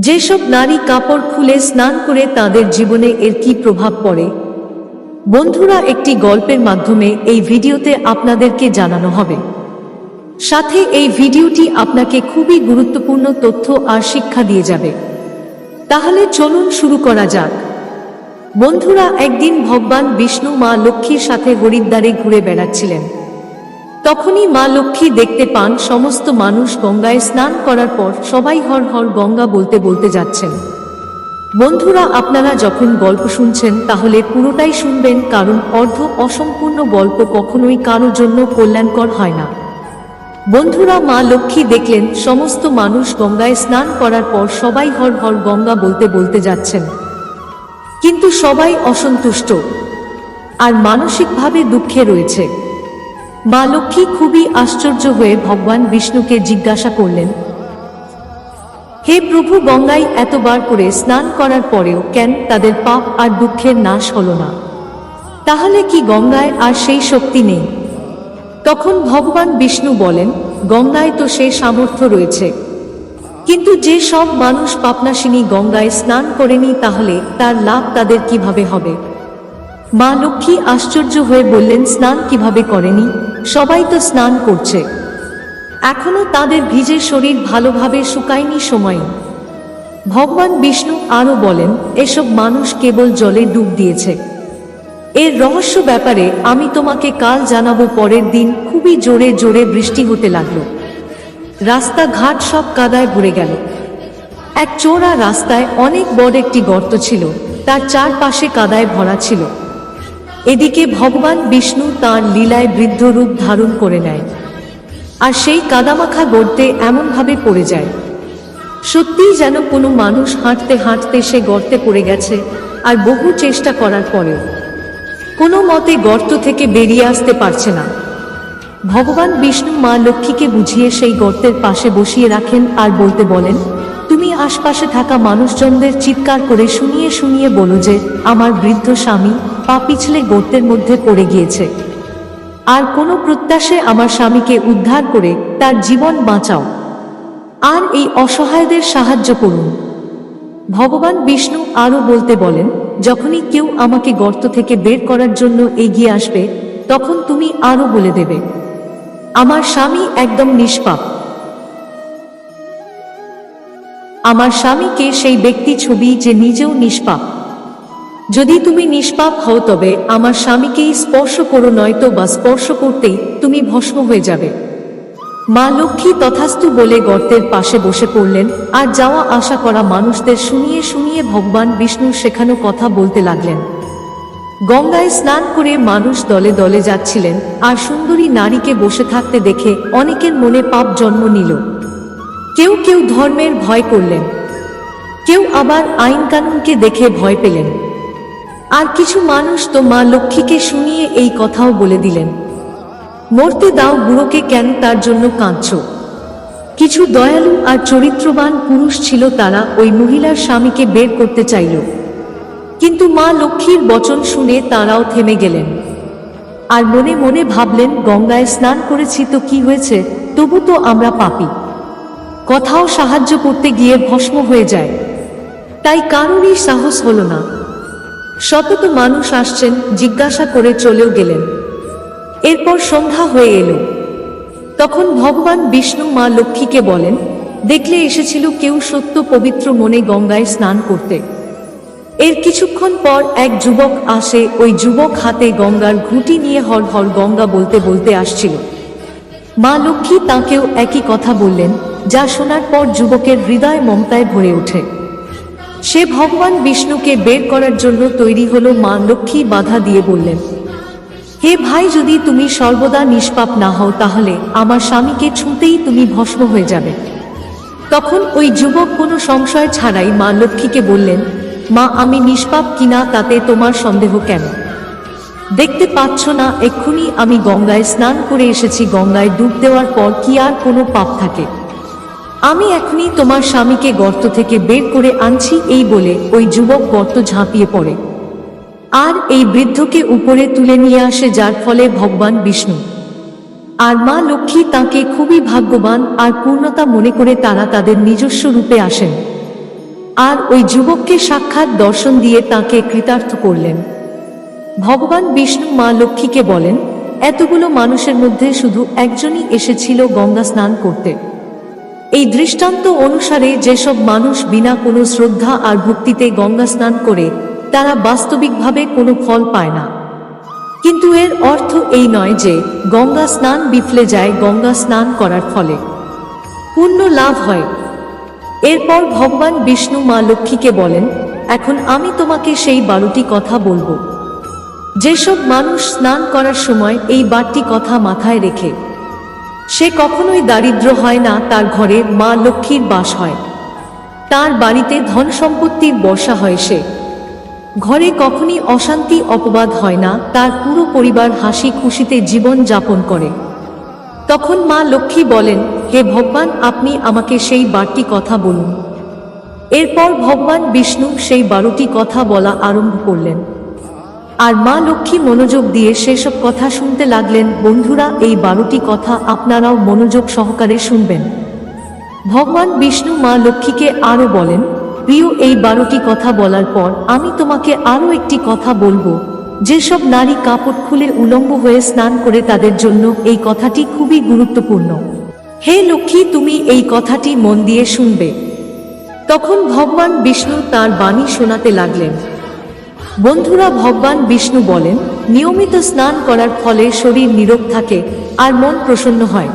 যেসব নারী কাপড় খুলে স্নান করে তাদের জীবনে এর কি প্রভাব পড়ে? বন্ধুরা, একটি গল্পের মাধ্যমে এই ভিডিওতে আপনাদেরকে জানানো হবে। সাথে এই ভিডিওটি আপনাকে খুবই গুরুত্বপূর্ণ তথ্য আর শিক্ষা দিয়ে যাবে। তাহলে চলুন শুরু করা যাক। বন্ধুরা, একদিন ভগবান বিষ্ণু মা লক্ষ্মীর সাথে হরিদ্বারে ঘুরে বেড়াচ্ছিলেন। তখনই মা লক্ষ্মী দেখতে পান সমস্ত মানুষ গঙ্গায় স্নান করার পর সবাই হর হর গঙ্গা বলতে বলতে যাচ্ছেন। বন্ধুরা, আপনারা যখন গল্প শুনছেন, তাহলে পুরোটাই শুনবেন, কারণ অর্ধ অসম্পূর্ণ গল্প কখনোই কারোর জন্য কল্যাণকর হয় না। বন্ধুরা, মা লক্ষ্মী দেখলেন সমস্ত মানুষ গঙ্গায় স্নান করার পর সবাই হর হর গঙ্গা বলতে বলতে যাচ্ছেন। কিন্তু সবাই অসন্তুষ্ট। আর মানসিকভাবে দুঃখে রয়েছে। মা লক্ষ্মী খুবই আশ্চর্য হয়ে ভগবান বিষ্ণুকে জিজ্ঞাসা করলেন, হে প্রভু গঙ্গায় এতবার করে স্নান করার পরেও কেন তাদের পাপ আর দুঃখের নাশ হলো না? তাহলে কি গঙ্গায় আর সেই শক্তি নেই? তখন ভগবান বিষ্ণু বলেন, গঙ্গায় তো সে সামর্থ্য রয়েছে। কিন্তু যে সব মানুষ পাপনাশিনী গঙ্গায় স্নান করেনি তাহলে তার লাভ তাদের কীভাবে হবে? মা লক্ষ্মী আশ্চর্য হয়ে বললেন, স্নান কীভাবে করেনি? সবাই তো স্নান করছে। এখনও তাদের ভিজে শরীর ভালোভাবে শুকায়নি সময়। ভগবান বিষ্ণু আরও বলেন, এসব মানুষ কেবল জলে ডুব দিয়েছে। এর রহস্য ব্যাপারে আমি তোমাকে কাল জানাব পরের দিন খুবই জোরে জোরে বৃষ্টি হতে লাগল। রাস্তাঘাট সব কাদায় ভরে গেল। এক চোরা রাস্তায় অনেক বড় একটি গর্ত ছিল, তার চারপাশে কাদায় ভরা ছিল। এদিকে ভগবান বিষ্ণু তাঁর লীলায় বৃদ্ধ রূপ ধারণ করে নেয়। আর সেই কাদামাখা গর্তে এমনভাবে পড়ে যায়। সত্যিই যেন কোনো মানুষ হাঁটতে হাঁটতে সে গর্তে পড়ে গেছে আর বহু চেষ্টা করার পরেও। কোনো মতে গর্ত থেকে বেরিয়ে আসতে পারছে না। ভগবান বিষ্ণু মা লক্ষ্মীকে বুঝিয়ে সেই গর্তের পাশে বসিয়ে রাখেন আর বলতে বলেন, তুমি আশপাশে থাকা মানুষজনদের চিৎকার করে শুনিয়ে শুনিয়ে বলো যে, আমার বৃদ্ধ স্বামী পা পিছলে গর্তের মধ্যে পড়ে গিয়েছে। আর কোনো প্রত্যাশে আমার স্বামীকে উদ্ধার করে তার জীবন বাঁচাও। আর এই অসহায়দের সাহায্য করুন। ভগবান বিষ্ণু আরও বলতে বলেন, যখনই কেউ আমাকে গর্ত থেকে বের করার জন্য এগিয়ে আসবে, তখন তুমি আরও বলে দেবে, আমার স্বামী একদম নিষ্পাপ। আমার স্বামীকে সেই ব্যক্তি ছবি যে নিজেও নিষ্পাপ। যদি তুমি নিষ্পাপ হও তবে আমার স্বামীকেই স্পর্শ করো, নয়তো বা স্পর্শ করতেই তুমি ভস্ম হয়ে যাবে। মা লক্ষ্মী তথাস্তু বলে গর্তের পাশে বসে পড়লেন, আর যাওয়া আশা করা মানুষদের শুনিয়ে শুনিয়ে ভগবান বিষ্ণুর শেখানো কথা বলতে লাগলেন। গঙ্গায় স্নান করে মানুষ দলে দলে যাচ্ছিলেন, আর সুন্দরী নারীকে বসে থাকতে দেখে অনেকের মনে পাপ জন্ম নিল। কেউ কেউ ধর্মের ভয় করলেন, কেউ আবার আইন কানুনকে দেখে ভয় পেলেন। আর কিছু মানুষ তো মা লক্ষ্মীকে শুনিয়ে এই কথাও বলে দিলেন। মরতে দাও বুড়োকে কেন তার জন্য কাঁদছ? কিছু দয়ালু আর চরিত্রবান পুরুষ ছিল তারা ওই মহিলার স্বামীকে বের করতে চাইল। কিন্তু মা লক্ষ্মীর বচন শুনে তারাও থেমে গেলেন। আর মনে মনে ভাবলেন, গঙ্গায় স্নান করেছি তো কি হয়েছে? তবু তো আমরা পাপি। কথাও সাহায্য করতে গিয়ে ভস্ম হয়ে যায়। তাই কারোরই সাহস হলো না। শতত মানুষ আসছেন, জিজ্ঞাসা করে চলেও গেলেন। এরপর সন্ধ্যা হয়ে এলো। তখন ভগবান বিষ্ণু মা লক্ষ্মীকে বলেন, দেখলে এসেছিল কেউ সত্য পবিত্র মনে গঙ্গায় স্নান করতে। এর কিছুক্ষণ পর এক যুবক আসে, ওই যুবক হাতে গঙ্গার ঘুঁটি নিয়ে হর হর গঙ্গা বলতে বলতে আসছিল। মা লক্ষ্মী তাকেও একই কথা বললেন, যা শোনার পর যুবকের হৃদয় মমতায় ভরে ওঠে। সে ভগবান বিষ্ণুকে বের করার জন্য তৈরি হলো মা লক্ষ্মী বাধা দিয়ে বললেন, হে ভাই, যদি তুমি সর্বদা নিষ্পাপ না হও, তাহলে আমার স্বামীকে ছুঁতেই তুমি ভস্ম হয়ে যাবে। তখন ওই যুবক কোনো সংশয় ছাড়াই মা লক্ষ্মীকে বললেন, মা, আমি নিষ্পাপ কিনা তাতে তোমার সন্দেহ কেন? দেখতে পাচ্ছ না, এক্ষুনি আমি গঙ্গায় স্নান করে এসেছি। গঙ্গায় ডুব দেওয়ার পর কি আর কোনো পাপ থাকে? আমি এখনই তোমার স্বামীকে গর্ত থেকে বের করে আনছি এই বলে ওই যুবক গর্ত ঝাঁপিয়ে পড়ে। আর এই বৃদ্ধকে উপরে তুলে নিয়ে আসে যার ফলে ভগবান বিষ্ণু। আর মা লক্ষ্মী তাকে খুবই ভাগ্যবান আর পূর্ণতা মনে করে তারা তাদের নিজস্ব রূপে আসেন। আর ওই যুবককে সাক্ষাৎ দর্শন দিয়ে তাকে কৃতার্থ করলেন। ভগবান বিষ্ণু মা লক্ষ্মীকে বলেন, এতগুলো মানুষের মধ্যে শুধু একজনই এসেছিল গঙ্গা স্নান করতে। এই দৃষ্টান্ত অনুসারে যেসব মানুষ বিনা কোনো শ্রদ্ধা আর ভক্তিতে গঙ্গা স্নান করে, তারা বাস্তবিকভাবে কোনো ফল পায় না। কিন্তু এর অর্থ এই নয় যে গঙ্গা স্নান বিফলে যায় গঙ্গা স্নান করার ফলে। পূর্ণ লাভ হয়। এরপর ভগবান বিষ্ণু মা লক্ষ্মীকে বলেন, এখন আমি তোমাকে সেই বারোটি কথা বলব। যেসব মানুষ স্নান করার সময় এই বারটি কথা মাথায় রেখে সে কখনোই দারিদ্র হয় না, তার ঘরে মা লক্ষ্মীর বাস হয়। তার বাড়িতে ধন সম্পত্তির বর্ষা হয় সে। ঘরে কখনই অশান্তি, অপবাদ হয় না, তার পুরো পরিবার হাসি খুশিতে জীবন যাপন করে। তখন মা লক্ষ্মী বলেন, হে ভগবান, আপনি আমাকে সেই বারটি কথা বলুন। এরপর ভগবান বিষ্ণু সেই বারোটি কথা বলা আরম্ভ করলেন। আর মা লক্ষ্মী মনোযোগ দিয়ে সেসব কথা শুনতে লাগলেন। বন্ধুরা, এই বারোটি কথা আপনারাও মনোযোগ সহকারে শুনবেন। ভগবান বিষ্ণু মা লক্ষ্মীকে আরও বলেন, প্রিয়, এই বারোটি কথা বলার পর আমি তোমাকে আরও একটি কথা বলব। যেসব নারী কাপড় খুলে উলম্ব হয়ে স্নান করে তাদের জন্য এই কথাটি খুবই গুরুত্বপূর্ণ। হে লক্ষ্মী, তুমি এই কথাটি মন দিয়ে শুনবে। তখন ভগবান বিষ্ণু তার বাণী শোনাতে লাগলেন। বন্ধুরা ভগবান বিষ্ণু বলেন, নিয়মিত স্নান করার ফলে শরীর নিরোগ থাকে আর মন প্রসন্ন হয়।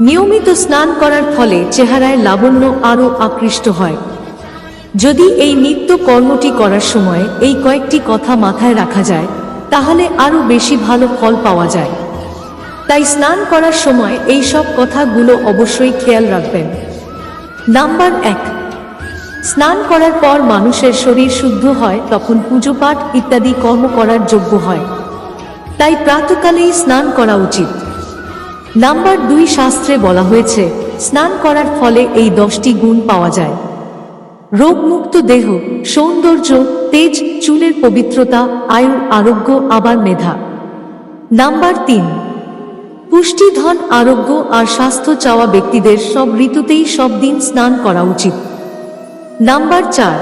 নিয়মিত স্নান করার ফলে চেহারায় লাবণ্য আরও আকৃষ্ট হয়। যদি এই নিত্য কর্মটি করার সময় এই কয়েকটি কথা মাথায় রাখা যায়, তাহলে আরও বেশি ভালো ফল পাওয়া যায়। তাই স্নান করার সময় এই সব কথাগুলো অবশ্যই খেয়াল রাখবেন। নাম্বার এক স্নান করার পর মানুষের শরীর শুদ্ধ হয়, তখন পুজো পাঠ ইত্যাদি কর্ম করার যোগ্য হয়। তাই প্রাতকালেই স্নান করা উচিত। নাম্বার দুই শাস্ত্রে বলা হয়েছে, স্নান করার ফলে এই দশটি গুণ পাওয়া যায়। রোগমুক্ত দেহ, সৌন্দর্য, তেজ, চুলের পবিত্রতা, আয়ু, আরোগ্য, আবার মেধা। নাম্বার তিন, পুষ্টিধন, আরোগ্য আর স্বাস্থ্য চাওয়া ব্যক্তিদের সব ঋতুতেই সব দিন স্নান করা উচিত। নাম্বার চার।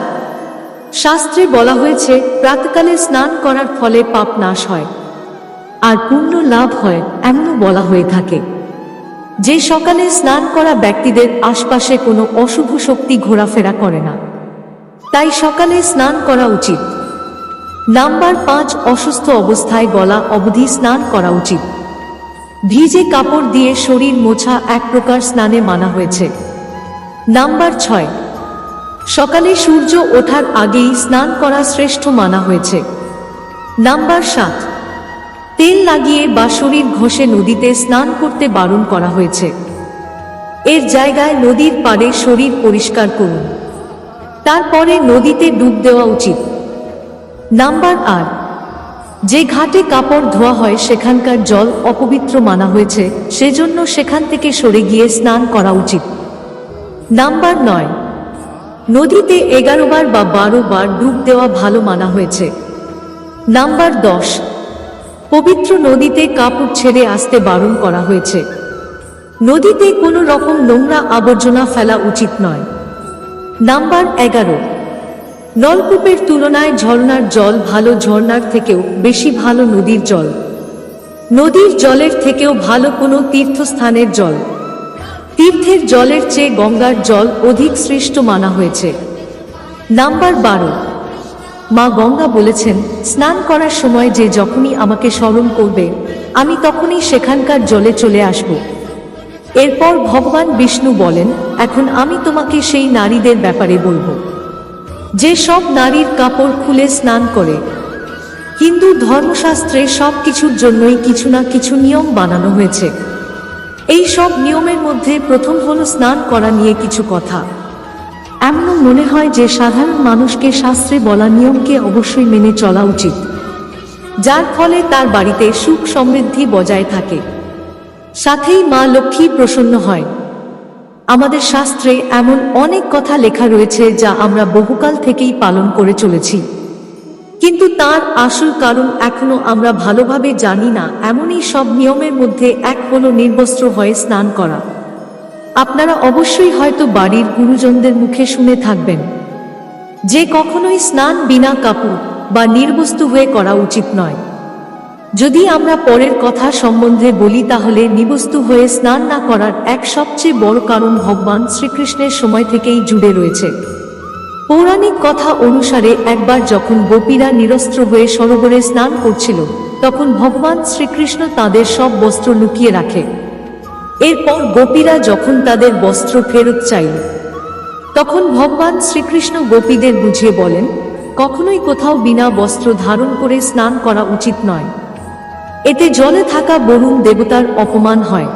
শাস্ত্রে বলা হয়েছে, প্রাতকালে স্নান করার ফলে পাপ নাশ হয়, আর পুণ্য লাভ হয় এমনও বলা হয়ে থাকে। যে সকালে স্নান করা ব্যক্তিদের আশপাশে কোনো অশুভ শক্তি ঘোরাফেরা করে না। তাই সকালে স্নান করা উচিত। নাম্বার পাঁচ, অসুস্থ অবস্থায় গলা অবধি স্নান করা উচিত। ভিজে কাপড় দিয়ে শরীর মোছা এক প্রকার স্নানে মানা হয়েছে। নাম্বার ছয় সকালে সূর্য ওঠার আগেই স্নান করা শ্রেষ্ঠ মানা হয়েছে। নাম্বার সাত, তেল লাগিয়ে বা শরীর ঘষে নদীতে স্নান করতে বারণ করা হয়েছে। এর জায়গায় নদীর পাড়ে শরীর পরিষ্কার করুন। তারপরে নদীতে ডুব দেওয়া উচিত। নাম্বার আট, যে ঘাটে কাপড় ধোয়া হয় সেখানকার জল অপবিত্র মানা হয়েছে, সেজন্য সেখান থেকে সরে গিয়ে স্নান করা উচিত। নাম্বার নয় নদীতে এগারো বার বা বারো বার ডুব দেওয়া ভালো মানা হয়েছে। নাম্বার দশ, পবিত্র নদীতে কাপড় ছেড়ে আসতে বারণ করা হয়েছে। নদীতে কোনো রকম নোংরা আবর্জনা ফেলা উচিত নয়। নাম্বার এগারো, নলকূপের তুলনায় ঝর্ণার জল ভালো ঝর্ণার থেকেও বেশি ভালো নদীর জল। নদীর জলের থেকেও ভালো কোনো তীর্থস্থানের জল। তীর্থের জলের চেয়ে গঙ্গার জল অধিক শ্রেষ্ঠ মানা হয়েছে। নাম্বার বারো। মা গঙ্গা বলেছেন, স্নান করার সময় যে যখনই আমাকে স্মরণ করবে, আমি তখনই সেখানকার জলে চলে আসব। এরপর ভগবান বিষ্ণু বলেন, এখন আমি তোমাকে সেই নারীদের ব্যাপারে বলব। যে সব নারীর কাপড় খুলে স্নান করে, হিন্দু ধর্মশাস্ত্রে সব কিছুর জন্যই কিছু না কিছু নিয়ম বানানো হয়েছে। এই সব নিয়মের মধ্যে প্রথম হলো স্নান করা নিয়ে কিছু কথা। এমন মনে হয় যে সাধারণ মানুষকে শাস্ত্রে বলা নিয়মকে অবশ্যই মেনে চলা উচিত, যার ফলে তার বাড়িতে সুখ সমৃদ্ধি বজায় থাকে। সাথেই মা লক্ষ্মী প্রসন্ন হয়। আমাদের শাস্ত্রে এমন অনেক কথা লেখা রয়েছে যা আমরা বহুকাল থেকেই পালন করে চলেছি। কিন্তু তার আসল কারণ এখনও আমরা ভালোভাবে জানি না। এমনই সব নিয়মের মধ্যে এক হলো নির্বস্ত্র হয়ে স্নান করা। আপনারা অবশ্যই হয়তো বাড়ির গুরুজনদের মুখে শুনে থাকবেন। যে কখনোই স্নান বিনা কাপড় বা নির্বস্তু হয়ে করা উচিত নয়। যদি আমরা পরের কথা সম্বন্ধে বলি তাহলে নিবস্তু হয়ে স্নান না করার এক সবচেয়ে বড় কারণ ভগবান শ্রীকৃষ্ণের সময় থেকেই জুড়ে রয়েছে। পৌরাণিক কথা অনুসারে একবার যখন গোপীরা নিরস্ত্র হয়ে সরোবরে স্নান করছিল, তখন ভগবান শ্রীকৃষ্ণ তাদের সব বস্ত্র লুকিয়ে রাখে। এরপর গোপীরা যখন তাদের বস্ত্র ফেরত চাইল, তখন ভগবান শ্রীকৃষ্ণ গোপীদের বুঝিয়ে বলেন, কখনোই কোথাও বিনা বস্ত্র ধারণ করে স্নান করা উচিত নয়। এতে জলে থাকা বরুণ দেবতার অপমান হয়।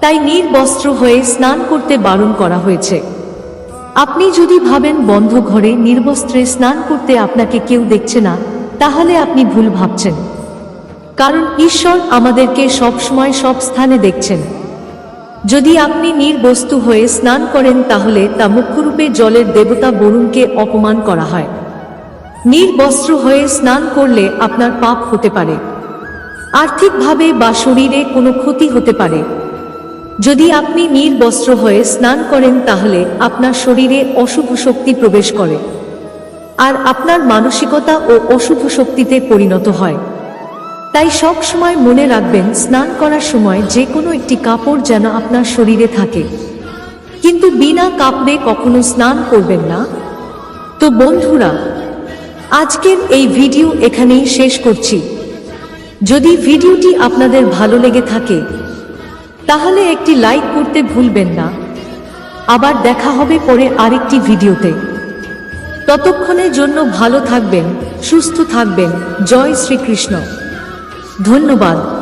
তাই নির্বস্ত্র হয়ে স্নান করতে বারণ করা হয়েছে। আপনি যদি ভাবেন বন্ধ ঘরে নির্বস্ত্রে স্নান করতে আপনাকে কেউ দেখছে না, তাহলে আপনি ভুল ভাবছেন। কারণ ঈশ্বর আমাদেরকে সবসময় সব স্থানে দেখছেন। যদি আপনি নির্বস্তু হয়ে স্নান করেন, তাহলে তা মুখ্যরূপে জলের দেবতা বরুণকে অপমান করা হয়। নির্বস্ত্র হয়ে স্নান করলে আপনার পাপ হতে পারে। আর্থিকভাবে বা শরীরে কোনো ক্ষতি হতে পারে। যদি আপনি নির্বস্ত্র হয়ে স্নান করেন, তাহলে আপনার শরীরে অশুভ শক্তি প্রবেশ করে। আর আপনার মানসিকতা ও অশুভ শক্তিতে পরিণত হয়। তাই সব সময় মনে রাখবেন, স্নান করার সময় যে কোনো একটি কাপড় যেন আপনার শরীরে থাকে। কিন্তু বিনা কাপড়ে কখনো স্নান করবেন না। তো বন্ধুরা, আজকের এই ভিডিও এখানেই শেষ করছি। যদি ভিডিওটি আপনাদের ভালো লেগে থাকে তাহলে একটি লাইক করতে ভুলবেন না। আবার দেখা হবে পরে আরেকটি ভিডিওতে। ততক্ষণের জন্য ভালো থাকবেন, সুস্থ থাকবেন। জয় শ্রীকৃষ্ণ। ধন্যবাদ।